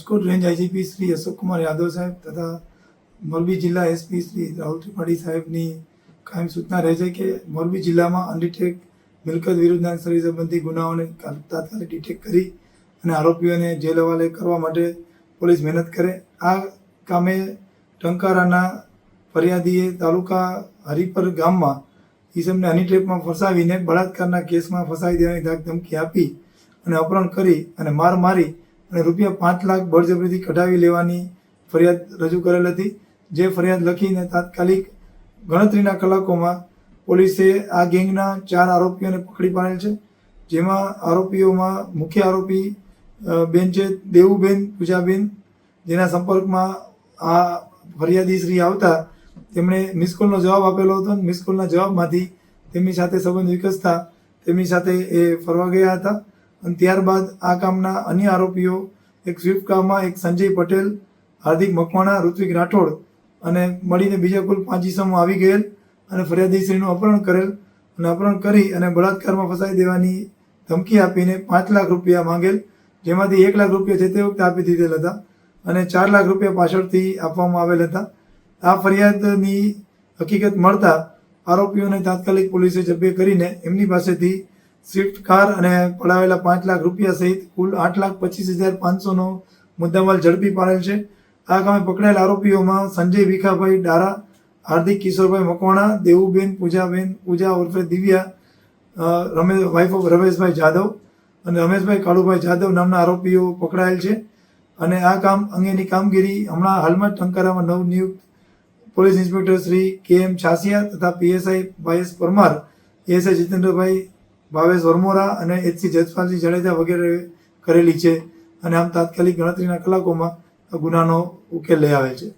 Rajkot range IGP Shri Ashokkumar Yadav સાહેબ તથા મોરબી જિલ્લા એસપી શ્રી રાહુલ ત્રિપાઠી સાહેબની કાયમ સૂચના રહે છે કે મોરબી જિલ્લામાં અનડિટેક મિલકત વિરુદ્ધના શરીર સંબંધી ગુનાઓને તાત્કાલિક ડિટેક્ટ કરી અને આરોપીઓને જેલ હવાલે કરવા માટે પોલીસ મહેનત કરે. આ કામે ટંકારાના ફરિયાદીએ તાલુકા હરિપર ગામમાં ઈસમને હની ફસાવીને બળાત્કારના કેસમાં ફસાવી દેવાની ધાક ધમકી આપી અને અપહરણ કરી અને માર મારી અને રૂપિયા પાંચ લાખ બળજબરીથી કઢાવી લેવાની ફરિયાદ રજૂ કરેલ હતી. જે ફરિયાદ લખીને તાત્કાલિક ગણતરીના કલાકોમાં પોલીસે આ ગેંગના ચાર આરોપીઓને પકડી પાડેલ છે, જેમાં આરોપીઓમાં મુખ્ય આરોપી બેન છે દેવુબેન પૂજાબેન. જેના સંપર્કમાં આ ફરિયાદી શ્રી આવતા તેમણે મિસકોલનો જવાબ આપેલો હતો. અને મિસ જવાબમાંથી તેમની સાથે સંબંધ વિકસતા તેમની સાથે એ ફરવા ગયા હતા. અને ત્યારબાદ આ કામના અન્ય આરોપીઓ, એક સ્વિફ્ટ કારમાં એક સંજય પટેલ, હાર્દિક મકવાણા, ઋત્વિક રાઠોડ અને મળીને બીજા કુલ પાંચ ઇસમો આવી ગયેલ અને ફરિયાદીશ્રીનું અપહરણ કરેલ અને અપહરણ કરી અને બળાત્કારમાં ફસાઈ દેવાની ધમકી આપીને પાંચ લાખ રૂપિયા માંગેલ, જેમાંથી એક લાખ રૂપિયા છે તે વખતે આપી દીધેલ હતા અને ચાર લાખ રૂપિયા પાછળથી આપવામાં આવેલ હતા. આ ફરિયાદની હકીકત મળતા આરોપીઓને તાત્કાલિક પોલીસે જબ્બે કરીને એમની પાસેથી સ્વિફ્ટ કાર અને પડાવેલા પાંચ લાખ રૂપિયા સહિત કુલ આઠ લાખ પચીસ હજાર પાંચસોનો મુદ્દામાલ ઝડપી પાડેલ છે. આ કામે પકડાયેલ આરોપીઓમાં સંજય ભીખાભાઈ ડારા, હાર્દિક કિશોરભાઈ મકવાણા, દેવુબેન પૂજાબેન, પૂજા ઉર્ફે દિવ્યા રમેશ વાઇફ ઓફ રમેશભાઈ જાદવ અને રમેશભાઈ કાળુભાઈ જાદવ નામના આરોપીઓ પકડાયેલ છે. અને આ કામ અંગેની કામગીરી હમણાં હાલમાં જ ટંકારામાં નવનિયુક્ત પોલીસ ઇન્સ્પેક્ટર શ્રી કે એમ છાસિયા તથા પીએસઆઈ ભાઈએસ પરમાર એસઆઈ જીતેન્દ્રભાઈ ભાવેશ વરમોરા અને એચસી જસપાલસિંહ જાડેજા વગેરે કરેલી છે. અને આમ તાત્કાલિક ગણતરીના કલાકોમાં ગુનાનો ઉકેલ લઈ આવે છે.